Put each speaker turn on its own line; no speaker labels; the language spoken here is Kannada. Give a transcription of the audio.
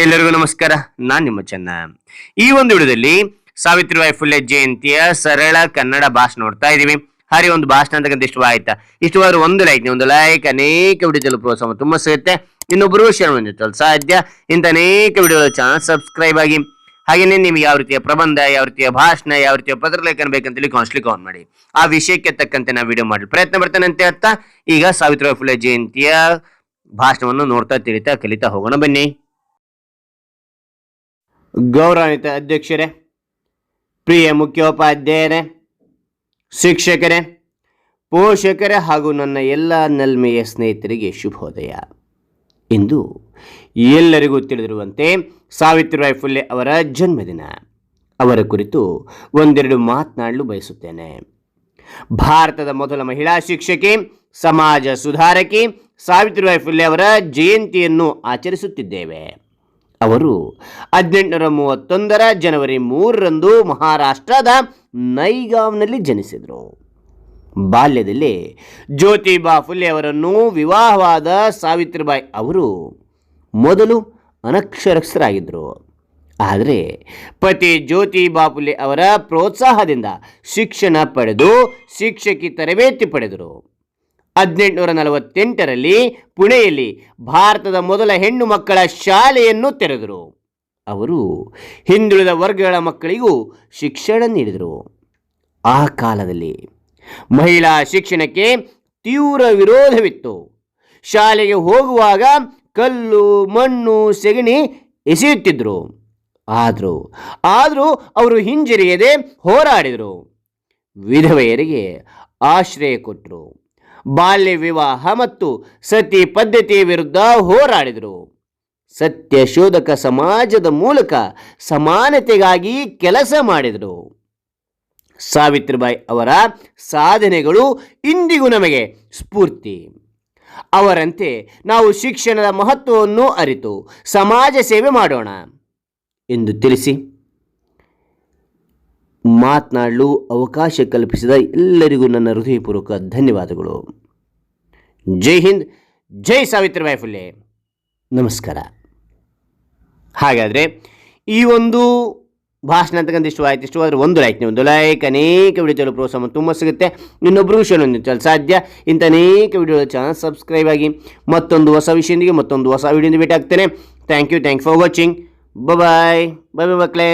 ಎಲ್ಲರಿಗೂ ನಮಸ್ಕಾರ. ನಾನ್ ನಿಮ್ಮ ಚೆನ್ನ. ಈ ಒಂದು ವಿಡಿಯೋದಲ್ಲಿ ಸಾವಿತ್ರಿಬಾಯಿ ಫುಲೆ ಜಯಂತಿಯ ಸರಳ ಕನ್ನಡ ಭಾಷಣ ನೋಡ್ತಾ ಇದೀವಿ ಹರಿ ಒಂದು ಭಾಷಣ ಅಂತಕ್ಕಂಥ ಇಷ್ಟವಾಯ್ತಾ? ಇಷ್ಟವಾದ್ರೆ ಒಂದು ಲೈಕ್ ಒಂದು ಲೈಕ್ ಅನೇಕ ವಿಡಿಯೋದಲ್ಲಿ ಪ್ರೋತ್ಸಾಹ ತುಂಬಾ ಸಿಗುತ್ತೆ ಇನ್ನೊಬ್ಬರು ಶೇರ್ ಮಾಡಿರ್ತಾರೆ ಸಾಧ್ಯ. ಇಂಥ ಅನೇಕ ವಿಡಿಯೋಗಳ ಚಾನಲ್ ಸಬ್ಸ್ಕ್ರೈಬ್ ಆಗಿ. ಹಾಗೇನೆ ನಿಮ್ಗೆ ಯಾವ ರೀತಿಯ ಪ್ರಬಂಧ, ಯಾವ ರೀತಿಯ ಭಾಷಣ, ಯಾವ ರೀತಿಯ ಪತ್ರಲೇಖನ ಬೇಕಂತೇಳಿ ಕಾನ್ಸ್ಟ್ಲಿ ಆನ್ ಮಾಡಿ. ಆ ವಿಷಯಕ್ಕೆ ತಕ್ಕಂತೆ ನಾವು ವಿಡಿಯೋ ಮಾಡಿ ಪ್ರಯತ್ನ ಬರ್ತೇನೆ ಅಂತ ಹೇಳ್ತಾ, ಈಗ ಸಾವಿತ್ರಿಬಾಯಿ ಫುಲೆ ಜಯಂತಿಯ ಭಾಷಣವನ್ನು ನೋಡ್ತಾ ತಿಳಿತಾ ಕಲಿತಾ ಹೋಗೋಣ ಬನ್ನಿ. ಗೌರವಾನ್ವಿತ ಅಧ್ಯಕ್ಷರೇ, ಪ್ರಿಯ ಮುಖ್ಯೋಪಾಧ್ಯಾಯರೇ, ಶಿಕ್ಷಕರೇ, ಪೋಷಕರೇ ಹಾಗೂ ನನ್ನ ಎಲ್ಲ ನಲ್ಮೆಯ ಸ್ನೇಹಿತರಿಗೆ ಶುಭೋದಯ. ಇಂದು ಎಲ್ಲರಿಗೂ ತಿಳಿದಿರುವಂತೆ ಸಾವಿತ್ರಿಬಾಯಿ ಫುಲ್ಲೆ ಅವರ ಜನ್ಮದಿನ. ಅವರ ಕುರಿತು ಒಂದೆರಡು ಮಾತನಾಡಲು ಬಯಸುತ್ತೇನೆ. ಭಾರತದ ಮೊದಲ ಮಹಿಳಾ ಶಿಕ್ಷಕಿ, ಸಮಾಜ ಸುಧಾರಕಿ ಸಾವಿತ್ರಿಬಾಯಿ ಫುಲ್ಲೆ ಅವರ ಜಯಂತಿಯನ್ನು ಆಚರಿಸುತ್ತಿದ್ದೇವೆ. ಅವರು ಹದಿನೆಂಟುನೂರ ಮೂವತ್ತೊಂದರ ಜನವರಿ ಮೂರರಂದು ಮಹಾರಾಷ್ಟ್ರದ ನೈಗಾವ್ನಲ್ಲಿ ಜನಿಸಿದರು. ಬಾಲ್ಯದಲ್ಲಿ ಜ್ಯೋತಿಬಾ ಫುಲೆ ಅವರನ್ನು ವಿವಾಹವಾದ ಸಾವಿತ್ರಿಬಾಯಿ ಅವರು ಮೊದಲು ಅನಕ್ಷರಸ್ಥರಾಗಿದ್ದರು. ಆದರೆ ಪತಿ ಜ್ಯೋತಿ ಫುಲೆ ಅವರ ಪ್ರೋತ್ಸಾಹದಿಂದ ಶಿಕ್ಷಣ ಪಡೆದು ಶಿಕ್ಷಕಿ ತರಬೇತಿ ಪಡೆದರು. ಹದಿನೆಂಟುನೂರ ನಲವತ್ತೆಂಟರಲ್ಲಿ ಪುಣೆಯಲ್ಲಿ ಭಾರತದ ಮೊದಲ ಹೆಣ್ಣು ಮಕ್ಕಳ ಶಾಲೆಯನ್ನು ತೆರೆದರು. ಅವರು ಹಿಂದುಳಿದ ವರ್ಗಗಳ ಮಕ್ಕಳಿಗೂ ಶಿಕ್ಷಣ ನೀಡಿದರು. ಆ ಕಾಲದಲ್ಲಿ ಮಹಿಳಾ ಶಿಕ್ಷಣಕ್ಕೆ ತೀವ್ರ ವಿರೋಧವಿತ್ತು. ಶಾಲೆಗೆ ಹೋಗುವಾಗ ಕಲ್ಲು, ಮಣ್ಣು, ಸೆಗಣಿ ಎಸೆಯುತ್ತಿದ್ದರು. ಆದರೂ ಆದರೂ ಅವರು ಹಿಂಜರಿಯದೆ ಹೋರಾಡಿದರು. ವಿಧವೆಯರಿಗೆ ಆಶ್ರಯ ಕೊಟ್ಟರು. ಬಾಲ್ಯ ವಿವಾಹ ಮತ್ತು ಸತಿ ಪದ್ಧತಿಯ ವಿರುದ್ಧ ಹೋರಾಡಿದರು. ಸತ್ಯ ಶೋಧಕ ಸಮಾಜದ ಮೂಲಕ ಸಮಾನತೆಗಾಗಿ ಕೆಲಸ ಮಾಡಿದರು. ಸಾವಿತ್ರಿಬಾಯಿ ಅವರ ಸಾಧನೆಗಳು ಇಂದಿಗೂ ನಮಗೆ ಸ್ಫೂರ್ತಿ. ಅವರಂತೆ ನಾವು ಶಿಕ್ಷಣದ ಮಹತ್ವವನ್ನು ಅರಿತು ಸಮಾಜ ಸೇವೆ ಮಾಡೋಣ. ಎಂದು ತಿಳಿಸಿ. ಮಾತನಾಡಲು ಅವಕಾಶ ಕಲ್ಪಿಸಿದ ಎಲ್ಲರಿಗೂ ನನ್ನ ಹೃದಯಪೂರ್ವಕ ಧನ್ಯವಾದಗಳು. ಜೈ ಹಿಂದ್, ಜೈ ಸಾವಿತ್ರಿಬಾಯಿ ಫುಲೆ. ನಮಸ್ಕಾರ. ಹಾಗಾದರೆ ಈ ಒಂದು ಭಾಷಣ ಅಂತಕ್ಕಂಥ ವಾಯಿತಿ ಆದರೆ ಒಂದು ಲೈಕ್ ಒಂದು ಲೈಕ್ ಅನೇಕ ವಿಡಿಯೋಗಳು ಪ್ರೋತ್ಸಾಹ ತುಂಬ ಸಿಗುತ್ತೆ. ಇನ್ನೊಬ್ಬರಿಗೂ ಶೇರ್ ಹೊಂದಿಸಲು ಸಾಧ್ಯ. ಇಂಥ ಅನೇಕ ವಿಡಿಯೋಗಳ ಚಾನಲ್ ಸಬ್ಸ್ಕ್ರೈಬ್ ಆಗಿ ಮತ್ತೊಂದು ಹೊಸ ವಿಷಯದೊಂದಿಗೆ ಮತ್ತೊಂದು ಹೊಸ ವಿಡಿಯೋದಿಂದ ಭೇಟಿ ಆಗ್ತೇನೆ thank you thank for watching bye bye bye ಮಕ್ಕಳೇ.